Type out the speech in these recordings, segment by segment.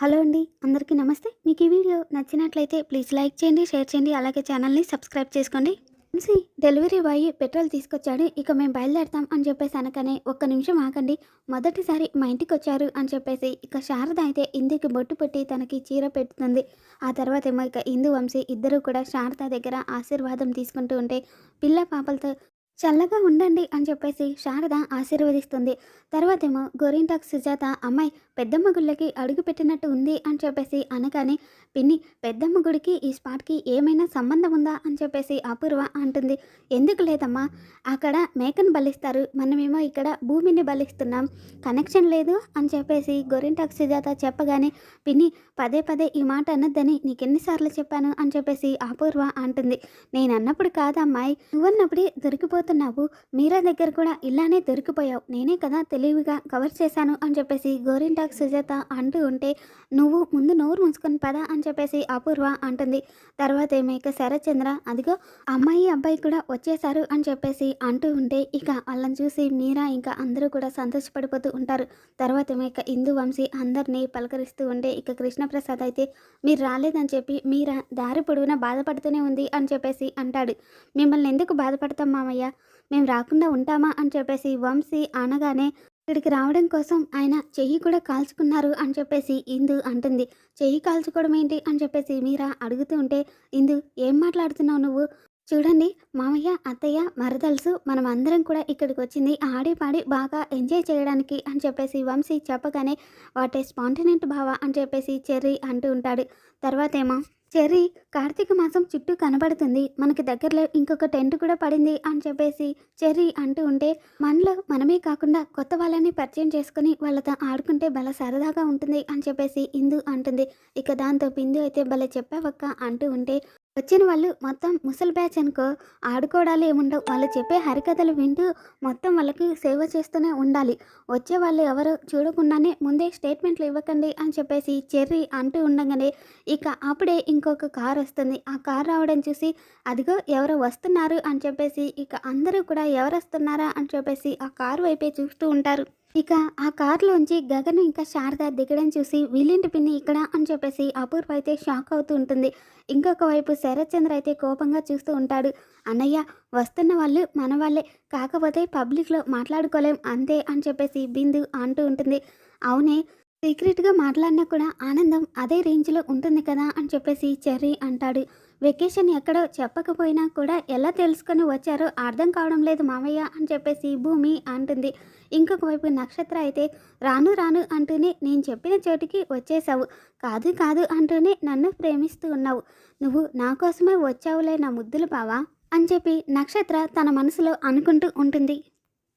Hello అండి అందరికీ నమస్తే. మీకు ఈ వీడియో నచ్చినట్లయితే ప్లీజ్ లైక్ చేయండి షేర్ చేయండి అలాగే ఛానల్ని సబ్స్క్రైబ్ చేసుకోండి. వంశీ డెలివరీ బాయ్ పెట్రోల్ తీసుకొచ్చాడు. ఇక మేము బయలుదేరతాం అని చెప్పేసి అనకనే ఒక్క నిమిషం ఆగండి. మొదటిసారి మా ఇంటికి వచ్చారు అని చెప్పేసి ఇక శారద అయితే ఇందుకి బొట్టు పెట్టి తనకి చీర పెడుతుంది. ఆ తర్వాత ఏమో ఇక ఇందు వంశీ ఇద్దరు కూడా శారద దగ్గర ఆశీర్వాదం తీసుకుంటూ ఉంటే పిల్ల పాపలతో చల్లగా ఉండండి అని చెప్పేసి శారద ఆశీర్వదిస్తుంది. తర్వాత ఏమో గోరింటాక్ సుజాత అమ్మాయి పెద్దమ్మ గుళ్ళకి అడుగు పెట్టినట్టు ఉంది అని చెప్పేసి అనగానే పిన్ని పెద్దమ్మ గుడికి ఈ స్పాట్కి ఏమైనా సంబంధం ఉందా? అని చెప్పేసి అపూర్వ అంటుంది. ఎందుకు లేదమ్మా అక్కడ మేకను బలిస్తారు మనమేమో ఇక్కడ భూమిని బలిస్తున్నాం కనెక్షన్ లేదు అని చెప్పేసి గోరింటాక్ సుజాత చెప్పగానే పిన్ని పదే పదే ఈ మాట అనొద్దని నీకెన్నిసార్లు చెప్పాను అని చెప్పేసి అపూర్వ అంటుంది. నేను అన్నప్పుడు కాదమ్మాయి నువ్వన్నప్పుడే దొరికిపోతున్నావు మీరా దగ్గర కూడా ఇలానే దొరికిపోయావు. నేనే కదా తెలివిగా కవర్ చేశాను అని చెప్పేసి గోరింటాక్ సుజాత అంటూ ఉంటే నువ్వు ముందు నోరు ముంచుకొని పద అని చెప్పేసి అపూర్వ అంటుంది. తర్వాత ఏమైక శరచంద్ర శరత్చంద్ర అదిగో అమ్మాయి అబ్బాయి కూడా వచ్చేశారు అని చెప్పేసి అంటూ ఉంటే ఇక వాళ్ళని చూసి మీరా ఇంకా అందరూ కూడా సంతోషపడిపోతూ ఉంటారు. తర్వాత ఏమైక ఇక ఇందు వంశీ అందరినీ పలకరిస్తూ ఉంటే ఇక కృష్ణప్రసాద్ అయితే మీరు రాలేదని చెప్పి మీరా దారి పొడవునా బాధపడుతూనే ఉంది అని చెప్పేసి అంటాడు. మిమ్మల్ని ఎందుకు బాధపడతాం మామయ్య? మేము రాకుండా ఉంటామా అని చెప్పేసి వంశీ అనగానే ఇక్కడికి రావడం కోసం ఆయన చెయ్యి కూడా కాల్చుకున్నారు అని చెప్పేసి ఇందు అంటుంది. చెయ్యి కాల్చుకోవడం ఏంటి అని చెప్పేసి మీరా అడుగుతూ ఉంటే ఇందు ఏం మాట్లాడుతున్నావు నువ్వు? చూడండి మామయ్య అత్తయ్య మరదలుసు మనం అందరం కూడా ఇక్కడికి వచ్చింది. ఆడి పాడి బాగా ఎంజాయ్ చేయడానికి అని చెప్పేసి వంశీ చెప్పగానే వాటే స్పాంటినెంట్ బావ అని చెప్పేసి చెర్రీ అంటూ ఉంటాడు. తర్వాత ఏమో చెర్రీ కార్తీక మాసం చుట్టూ కనబడుతుంది. మనకి దగ్గరలో ఇంకొక టెంట్ కూడా పడింది అని చెప్పేసి చెర్రీ అంటూ ఉంటే మనలో మనమే కాకుండా కొత్త వాళ్ళని పరిచయం చేసుకుని వాళ్ళతో ఆడుకుంటే భలే సరదాగా ఉంటుంది అని చెప్పేసి ఇందు అంటుంది. ఇక దాంతో బిందు అయితే భలే చెప్పావక్క అంటూ ఉంటే వచ్చిన వాళ్ళు మొత్తం ముసలి బ్యాచ్ అనుకో ఆడుకోవడాలు ఏముండవు. వాళ్ళు చెప్పే హరికథలు వింటూ మొత్తం వాళ్ళకి సేవ చేస్తూనే ఉండాలి. వచ్చే వాళ్ళు ఎవరు చూడకుండానే ముందే స్టేట్మెంట్లు ఇవ్వకండి అని చెప్పేసి చెర్రీ అంటూ ఉండగానే ఇక అప్పుడే ఇంకొక కార్ వస్తుంది. ఆ కార్ రావడం చూసి అదిగో ఎవరు వస్తున్నారు అని చెప్పేసి ఇక అందరూ కూడా ఎవరు వస్తున్నారా అని చెప్పేసి ఆ కారు వైపే చూస్తూ ఉంటారు. ఇక ఆ కారులోంచి గగన్ ఇంకా శారద దిగడం చూసి వీళ్ళింటి పిన్ని ఇక్కడ? అని చెప్పేసి అపూర్వ అయితే షాక్ అవుతూ ఉంటుంది. ఇంకొక వైపు శరత్చంద్ర అయితే కోపంగా చూస్తూ ఉంటాడు. అన్నయ్య వస్తున్న వాళ్ళు మన వాళ్ళే. కాకపోతే పబ్లిక్లో మాట్లాడుకోలేం అంతే అని చెప్పేసి బిందు అంటూ ఉంటుంది. అవునే సీక్రెట్గా మాట్లాడినా కూడా ఆనందం అదే రేంజ్లో ఉంటుంది కదా అని చెప్పేసి చెర్రీ అంటాడు. వెకేషన్ ఎక్కడో చెప్పకపోయినా కూడా ఎలా తెలుసుకొని వచ్చారో అర్థం కావడం లేదు మామయ్య అని చెప్పేసి భూమి అంటుంది. ఇంకొక వైపు నక్షత్ర అయితే రాను రాను అంటూనే నేను చెప్పిన చోటికి వచ్చేసావు కాదు కాదు అంటూనే నన్ను ప్రేమిస్తూ ఉన్నావు. నువ్వు నా కోసమే వచ్చావులే నా ముద్దులు బావా అని చెప్పి నక్షత్ర తన మనసులో అనుకుంటూ ఉంటుంది.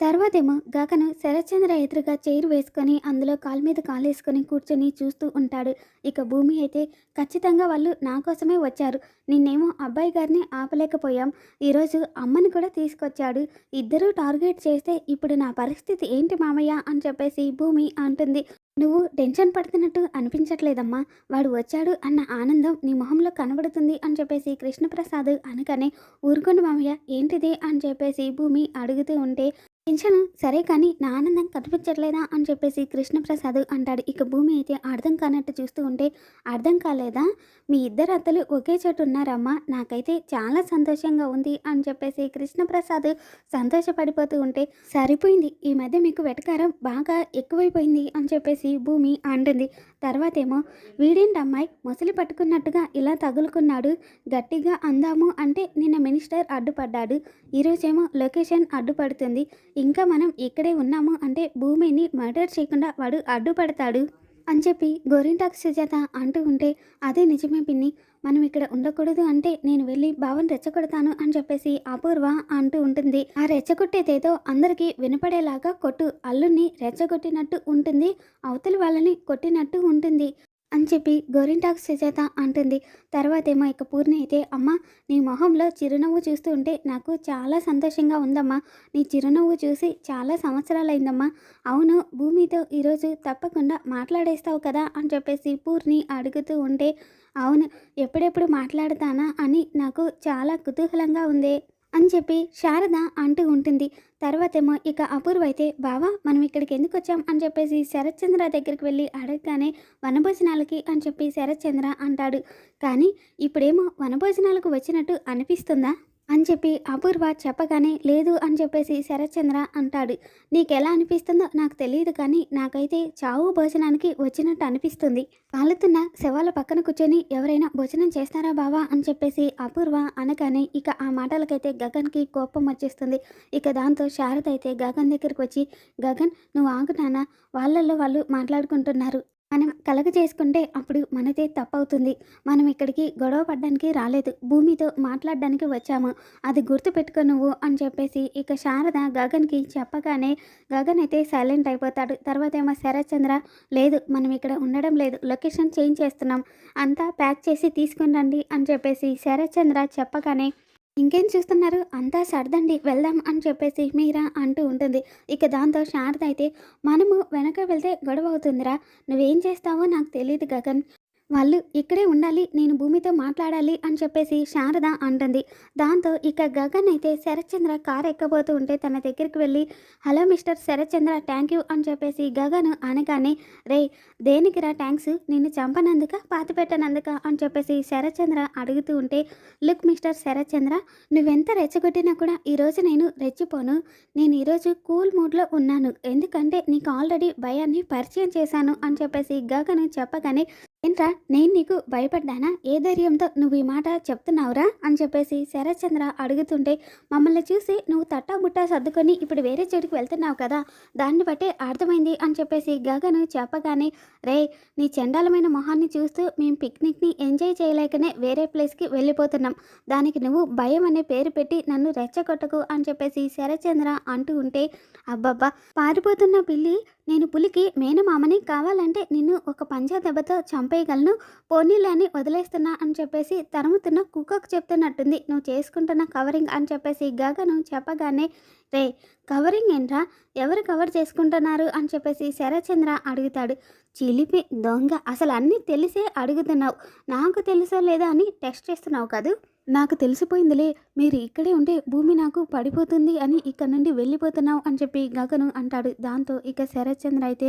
తర్వాతేమో గగను శరత్చంద్ర ఎదురుగా చైర్ వేసుకొని అందులో కాలు మీద కాలేసుకొని కూర్చొని చూస్తూ ఉంటాడు. ఇక భూమి అయితే ఖచ్చితంగా వాళ్ళు నా కోసమే వచ్చారు. నిన్నేమో అబ్బాయి గారిని ఆపలేకపోయాం. ఈరోజు అమ్మని కూడా తీసుకొచ్చాడు. ఇద్దరూ టార్గెట్ చేస్తే ఇప్పుడు నా పరిస్థితి ఏంటి మామయ్య అని చెప్పేసి భూమి అంటుంది. నువ్వు టెన్షన్ పడుతున్నట్టు అనిపించట్లేదమ్మా. వాడు వచ్చాడు అన్న ఆనందం నీ మొహంలో కనబడుతుంది అని చెప్పేసి కృష్ణప్రసాద్ అనగానే ఊరుకొని మామయ్య ఏంటిది? అని చెప్పేసి భూమి అడుగుతూ ఉంటే టెన్షన్ సరే కానీ నా ఆనందం కనిపించట్లేదా? అని చెప్పేసి కృష్ణప్రసాద్ అంటాడు. ఇక భూమి అయితే అర్థం కానట్టు చూస్తూ ఉంటే అర్థం కాలేదా? మీ ఇద్దరు అత్తలు ఒకే చోటు ఉన్నారమ్మా. నాకైతే చాలా సంతోషంగా ఉంది అని చెప్పేసి కృష్ణప్రసాద్ సంతోషపడిపోతూ ఉంటే సరిపోయింది. ఈ మధ్య మీకు వెటకారం బాగా ఎక్కువైపోయింది అని చెప్పేసి భూమి అంటుంది. తర్వాతేమో వీడేంటి అమ్మాయి మొసలి పట్టుకున్నట్టుగా ఇలా తగులుకున్నాడు. గట్టిగా అందాము అంటే నిన్న మినిస్టర్ అడ్డుపడ్డాడు. ఈరోజేమో లొకేషన్ అడ్డుపడుతుంది. ఇంకా మనం ఇక్కడే ఉన్నాము అంటే భూమిని మర్డర్ చేయకుండా వాడు అడ్డుపడతాడు అని చెప్పి గోరింటాక్ సుజాత అంటూ ఉంటే అదే నిజమే పిన్ని. మనం ఇక్కడ ఉండకూడదు అంటే నేను వెళ్ళి బావని రెచ్చగొడతాను అని చెప్పేసి అపూర్వ అంటూ ఉంటుంది. ఆ రెచ్చగొట్టేదేదో అందరికీ వినపడేలాగా కొట్టు. అల్లుని రెచ్చగొట్టినట్టు ఉంటుంది. అవతలి వాళ్ళని కొట్టినట్టు ఉంటుంది అని చెప్పి గోరింటాక్ సుజాత అంటుంది. తర్వాత ఏమో ఇక పూర్ణి అయితే అమ్మ నీ మొహంలో చిరునవ్వు చూస్తూ ఉంటే నాకు చాలా సంతోషంగా ఉందమ్మా. నీ చిరునవ్వు చూసి చాలా సంవత్సరాలైందమ్మా. అవును భూమితో ఈరోజు తప్పకుండా మాట్లాడేస్తావు కదా అని చెప్పేసి పూర్ణి అడుగుతూ ఉంటే అవును ఎప్పుడెప్పుడు మాట్లాడతానా అని నాకు చాలా కుతూహలంగా ఉంది అని చెప్పి శారద అంటూ ఉంటుంది. తర్వాతేమో ఇక అపూర్వ అయితే బావా మనం ఇక్కడికి ఎందుకు వచ్చాం అని చెప్పేసి శరత్చంద్ర దగ్గరికి వెళ్ళి అడగగానే వనభోజనాలకి అని చెప్పి శరత్చంద్ర అంటాడు. కానీ ఇప్పుడేమో వనభోజనాలకు వచ్చినట్టు అనిపిస్తుందా? అని చెప్పి అపూర్వ చెప్పగానే లేదు అని చెప్పేసి శరత్చంద్ర అంటాడు. నీకెలా అనిపిస్తుందో నాకు తెలియదు కానీ నాకైతే చావు భోజనానికి వచ్చినట్టు అనిపిస్తుంది. కాలుతున్న శవాల పక్కన కూర్చొని ఎవరైనా భోజనం చేస్తారా బావా అని చెప్పేసి అపూర్వ అనగానే ఇక ఆ మాటలకైతే గగన్కి కోపం వచ్చేస్తుంది. ఇక దాంతో శారద అయితే గగన్ దగ్గరికి వచ్చి గగన్ నువ్వు ఆగుతానా వాళ్ళల్లో వాళ్ళు మాట్లాడుకుంటున్నారు. మనం కలగ చేసుకుంటే అప్పుడు మనదే తప్పవుతుంది. మనం ఇక్కడికి గొడవ పడడానికి రాలేదు. భూమితో మాట్లాడడానికి వచ్చాము. అది గుర్తుపెట్టుకో నువ్వు అని చెప్పేసి ఇక శారద గగన్కి చెప్పగానే గగన్ అయితే సైలెంట్ అయిపోతాడు. తర్వాత ఏమో శరత్చంద్ర లేదు మనం ఇక్కడ ఉండడం లేదు. లొకేషన్ చేంజ్ చేస్తున్నాం. అంతా ప్యాక్ చేసి తీసుకుని రండి అని చెప్పేసి శరత్చంద్ర చెప్పగానే ఇంకేం చూస్తున్నారు? అంతా సర్దండి. వెళ్దాం అని చెప్పేసి మీరా అంటూ ఉంటుంది. ఇక దాంతో శారద అయితే మనము వెనక వెళ్తే గొడవ అవుతుందిరా. నువ్వేం చేస్తావో నాకు తెలియదు గగన్. వాళ్ళు ఇక్కడే ఉండాలి నేను భూమితో మాట్లాడాలి అని చెప్పేసి శారద అంటుంది. దాంతో ఇక గగన్ అయితే శరత్చంద్ర కారు ఎక్కబోతూ ఉంటే తన దగ్గరికి వెళ్ళి hello mister Sarathchandra thank you అని చెప్పేసి గగన్ అనగానే రే దేనికిరా థ్యాంక్స్ నిన్ను చంపనందుక పాతి పెట్టనందుక? అని చెప్పేసి శరత్చంద్ర అడుగుతూ ఉంటే లుక్ మిస్టర్ శరత్చంద్ర నువ్వెంత రెచ్చగొట్టినా కూడా ఈరోజు నేను రెచ్చిపోను. నేను ఈరోజు కూల్ మూడ్లో ఉన్నాను. ఎందుకంటే నీకు ఆల్రెడీ భయాన్ని పరిచయం చేశాను అని చెప్పేసి గగన్ చెప్పగానే ఏంట్రా నేను నీకు భయపడ్డానా? ఏ ధైర్యంతో నువ్వు ఈ మాట చెప్తున్నావురా? అని చెప్పేసి శరత్చంద్ర అడుగుతుంటే మమ్మల్ని చూసి నువ్వు తట్టా బుట్టా సర్దుకొని ఇప్పుడు వేరే చోటుకి వెళ్తున్నావు కదా దాన్ని బట్టే అర్థమైంది అని చెప్పేసి గగను చెప్పగానే రే నీ చండాలమైన మొహాన్ని చూస్తూ మేము పిక్నిక్ని ఎంజాయ్ చేయలేకనే వేరే ప్లేస్కి వెళ్ళిపోతున్నాం. దానికి నువ్వు భయం అనే పేరు పెట్టి నన్ను రెచ్చగొట్టకు అని చెప్పేసి శరత్చంద్ర అంటూ ఉంటే అబ్బబ్బా పారిపోతున్న పిల్లి నేను పులికి మేనమామని కావాలంటే నిన్ను ఒక పంజా దెబ్బతో ఆపేయగలను పోనీలే అని వదిలేస్తున్నా అని చెప్పేసి తరుముతున్న కుక్కకు చెప్తున్నట్టుంది. నువ్వు చేసుకుంటున్న కవరింగ్ అని చెప్పేసి గగను చెప్పగానే రే కవరింగ్ ఏంట్రా? ఎవరు కవర్ చేసుకుంటున్నారు? అని చెప్పేసి శరచంద్ర అడుగుతాడు. చిలిపి దొంగ అసలు అన్నీ తెలిసే అడుగుతున్నావు. నాకు తెలుసో లేదా అని టెస్ట్ చేస్తున్నావు కాదు? నాకు తెలిసిపోయిందిలే మీరు ఇక్కడే ఉంటే భూమి నాకు పడిపోతుంది అని ఇక్కడ నుండి వెళ్ళిపోతున్నావు అని చెప్పి గగను అంటాడు. దాంతో ఇక శరత్చంద్ర అయితే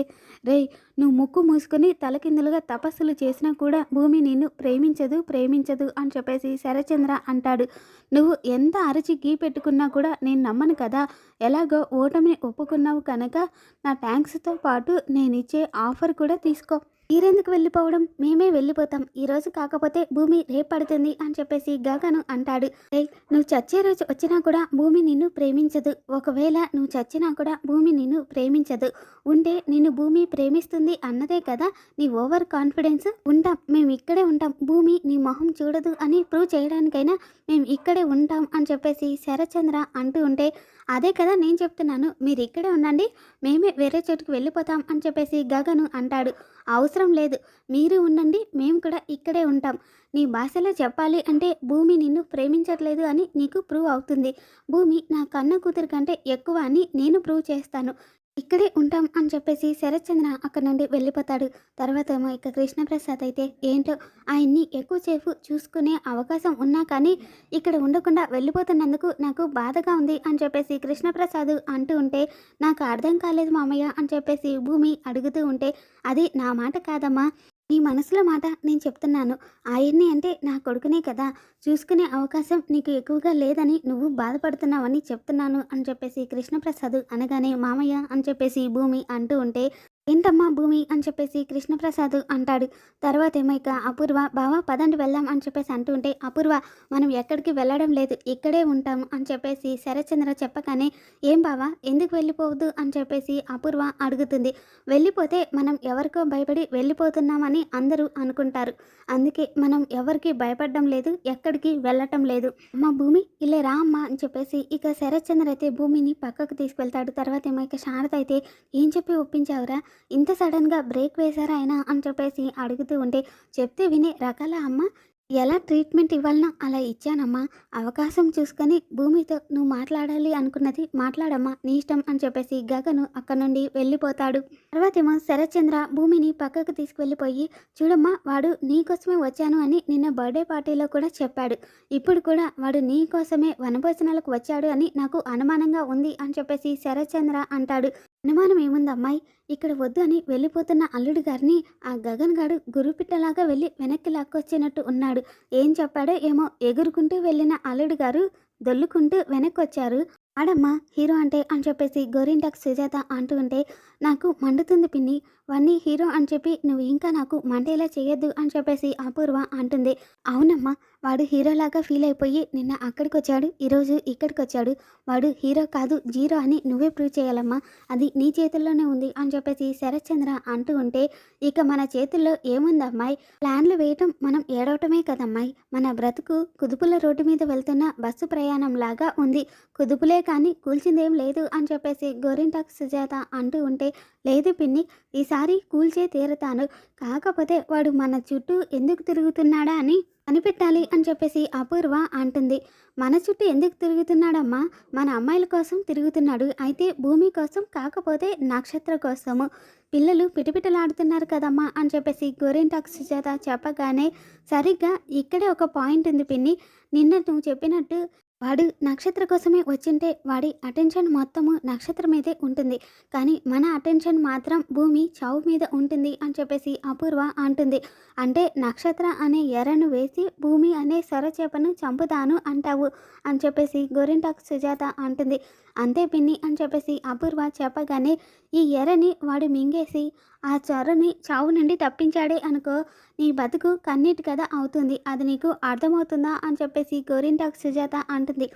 రేయ్ నువ్వు ముక్కు మూసుకొని తలకిందులుగా తపస్సులు చేసినా కూడా భూమి నిన్ను ప్రేమించదు ప్రేమించదు అని చెప్పేసి శరత్చంద్ర అంటాడు. నువ్వు ఎంత అరచి గీ పెట్టుకున్నా కూడా నేను నమ్మను కదా ఎలాగో ఓటమిని ఒప్పుకున్నావు కనుక నా ట్యాంక్స్తో పాటు నేను ఇచ్చే ఆఫర్ కూడా తీసుకో. మీరెందుకు వెళ్ళిపోవడం? మేమే వెళ్ళిపోతాం. ఈ రోజు కాకపోతే భూమి రేపడుతుంది అని చెప్పేసి గగను అంటాడు. "ఏయ్, నువ్వు చచ్చే రోజు వచ్చినా కూడా భూమి నిన్ను ప్రేమించదు. ఒకవేళ నువ్వు చచ్చినా కూడా భూమి నిన్ను ప్రేమించదు. ఉంటే నిన్ను భూమి ప్రేమిస్తుంది అన్నదే కదా నీ ఓవర్ కాన్ఫిడెన్స్? ఉంటాం. మేము ఇక్కడే ఉంటాం. భూమి నీ మొహం చూడదు అని ప్రూవ్ చేయడానికైనా మేము ఇక్కడే ఉంటాం అని చెప్పేసి శరచంద్ర అంటూ ఉంటే అదే కదా నేను చెప్తున్నాను మీరు ఇక్కడే ఉండండి మేమే వేరే చోటుకి వెళ్ళిపోతాం అని చెప్పేసి గగను అంటాడు. అవసరం లేదు మీరు ఉండండి మేము కూడా ఇక్కడే ఉంటాం. నీ భాషలో చెప్పాలి అంటే భూమి నిన్ను ప్రేమించట్లేదు అని నీకు ప్రూవ్ అవుతుంది. భూమి నా కన్న కూతురు కంటే ఎక్కువ అని నేను ప్రూవ్ చేస్తాను. ఇక్కడే ఉంటాం అని చెప్పేసి శరత్చంద్ర అక్కడ నుండి వెళ్ళిపోతాడు. తర్వాత ఏమో ఇక కృష్ణప్రసాద్ అయితే ఏంటో ఆయన్ని ఎక్కువసేపు చూసుకునే అవకాశం ఉన్నా కానీ ఇక్కడ ఉండకుండా వెళ్ళిపోతున్నందుకు నాకు బాధగా ఉంది అని చెప్పేసి కృష్ణప్రసాద్ అంటూ ఉంటే నాకు అర్థం కాలేదు మామయ్య అని చెప్పేసి భూమి అడుగుతూ ఉంటే అది నా మాట కాదమ్మా. నీ మనసులో మాట నేను చెప్తున్నాను. ఆయన్ని అంటే నా కొడుకునే కదా. చూసుకునే అవకాశం నీకు ఎక్కువగా లేదని నువ్వు బాధపడుతున్నావని చెప్తున్నాను అని చెప్పేసి కృష్ణప్రసాద్ అనగానే మామయ్య అని చెప్పేసి భూమి అంటూ ఉంటే ఏంటమ్మా భూమి అని చెప్పేసి కృష్ణప్రసాద్ అంటాడు. తర్వాత ఏమో ఇక అపూర్వ బావా పదండి వెళ్దాం అని చెప్పేసి అంటుంటే అపూర్వ మనం ఎక్కడికి వెళ్ళడం లేదు ఇక్కడే ఉంటాం అని చెప్పేసి శరత్చంద్ర చెప్పగానే ఏం బావా ఎందుకు వెళ్ళిపోవద్దు అని చెప్పేసి అపూర్వ అడుగుతుంది. వెళ్ళిపోతే మనం ఎవరికో భయపడి వెళ్ళిపోతున్నామని అందరూ అనుకుంటారు. అందుకే మనం ఎవరికి భయపడడం లేదు ఎక్కడికి వెళ్ళటం లేదు. మా భూమి ఇలా రా అమ్మా అని చెప్పేసి ఇక శరత్చంద్ర అయితే భూమిని పక్కకు తీసుకెళ్తాడు. తర్వాత ఏమో ఇక శారద అయితే ఏం చెప్పి ఒప్పించావురా? ఇంత సడన్గా బ్రేక్ వేశారా ఆయన అని చెప్పేసి అడుగుతూ ఉంటే చెప్తే వినే రకాల అమ్మ ఎలా ట్రీట్మెంట్ ఇవ్వాలనో అలా ఇచ్చానమ్మా. అవకాశం చూసుకొని భూమితో నువ్వు మాట్లాడాలి అనుకున్నది మాట్లాడమ్మా. నీ ఇష్టం అని చెప్పేసి గగను అక్కడ నుండి వెళ్ళిపోతాడు. తర్వాతేమో శరత్చంద్ర భూమిని పక్కకు తీసుకువెళ్ళిపోయి చూడమ్మా వాడు నీ కోసమే వచ్చాను అని నిన్న బర్త్డే పార్టీలో కూడా చెప్పాడు. ఇప్పుడు కూడా వాడు నీ కోసమే వనభోజనాలకు వచ్చాడు అని నాకు అనుమానంగా ఉంది అని చెప్పేసి శరత్చంద్ర అంటాడు. అనుమానం ఏముంది అమ్మాయి? ఇక్కడ వద్దు అని వెళ్ళిపోతున్న అల్లుడు గారిని ఆ గగన్ గాడు గురుపిట్టలాగా వెళ్ళి వెనక్కి లాక్కొచ్చినట్టు ఉన్నాడు. ఏం చెప్పాడో ఏమో ఎగురుకుంటూ వెళ్ళిన అల్లుడు గారు దొల్లుకుంటూ వెనక్కి వచ్చారు ఆడమ్మ హీరో అంటే అని చెప్పేసి గోరింటాక్ సుజాత అంటూ ఉంటే నాకు మండుతుంది పిన్ని. వన్నీ హీరో అని చెప్పి నువ్వు ఇంకా నాకు మండేలా చేయొద్దు అని చెప్పేసి అపూర్వ అంటుంది. అవునమ్మా వాడు హీరోలాగా ఫీల్ అయిపోయి నిన్న అక్కడికి వచ్చాడు ఈరోజు ఇక్కడికి వచ్చాడు వాడు హీరో కాదు జీరో అని నువ్వే ప్రూవ్ చేయాలమ్మా. అది నీ చేతుల్లోనే ఉంది అని చెప్పేసి శరత్చంద్ర అంటూ ఉంటే ఇక మన చేతుల్లో ఏముంది అమ్మాయి? ప్లాన్లు వేయటం మనం ఏడవటమే కదమ్మాయి మన బ్రతుకు కుదుపుల రోడ్డు మీద వెళ్తున్న బస్సు ప్రయాణం లాగా ఉంది. కుదుపులే కానీ కూల్చిందేం లేదు అని చెప్పేసి గోరింటాక్ సుజాత అంటూ ఉంటే లేదు పిన్ని ఈసారి కూల్చే తీరుతాను. కాకపోతే వాడు మన చుట్టూ ఎందుకు తిరుగుతున్నాడా అని కనిపెట్టాలి అని చెప్పేసి అపూర్వ అంటుంది. మన చుట్టూ ఎందుకు తిరుగుతున్నాడమ్మా? మన అమ్మాయిల కోసం తిరుగుతున్నాడు. అయితే భూమి కోసం కాకపోతే నక్షత్ర కోసము. పిల్లలు పిటిపిటలాడుతున్నారు కదమ్మా అని చెప్పేసి గోరింటాక్ సుజాత చెప్పగానే సరిగ్గా ఇక్కడే ఒక పాయింట్ ఉంది పిన్ని. నిన్న నువ్వు చెప్పినట్టు వాడు నక్షత్ర కోసమే వచ్చింటే వాడి అటెన్షన్ మొత్తము నక్షత్రం మీదే ఉంటుంది. కానీ మన అటెన్షన్ మాత్రం భూమి చావు మీద ఉంటుంది అని చెప్పేసి అపూర్వ అంటుంది. అంటే నక్షత్ర అనే ఎర్రను వేసి భూమి అనే సొరచేపను చంపుతాను అంటావు అని చెప్పేసి గోరింటాక్ సుజాత అంటుంది. అంతే పిన్ని అని చెప్పేసి అపూర్వ చెప్పగానే ఈ ఎర్రని వాడు మింగేసి ఆ చొరని చావు నుండి తప్పించాడే అనుకో నీ బతుకు కన్నీటి కథ అవుతుంది. అది నీకు అర్థమవుతుందా అని చెప్పేసి గోరింటాక్ సుజాత అంటుంది.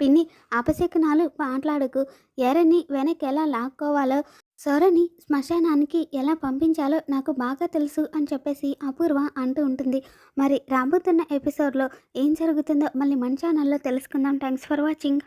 పిన్ని అపశకునాలు మాట్లాడకు. ఎర్రని వెనక్కి ఎలా లాక్కోవాలో సొరని శ్మశానానికి ఎలా పంపించాలో నాకు బాగా తెలుసు అని చెప్పేసి అపూర్వ అంటూ ఉంటుంది. మరి రాబోతున్న ఎపిసోడ్లో ఏం జరుగుతుందో మళ్ళీ మన ఛానల్లో తెలుసుకుందాం. Thanks for watching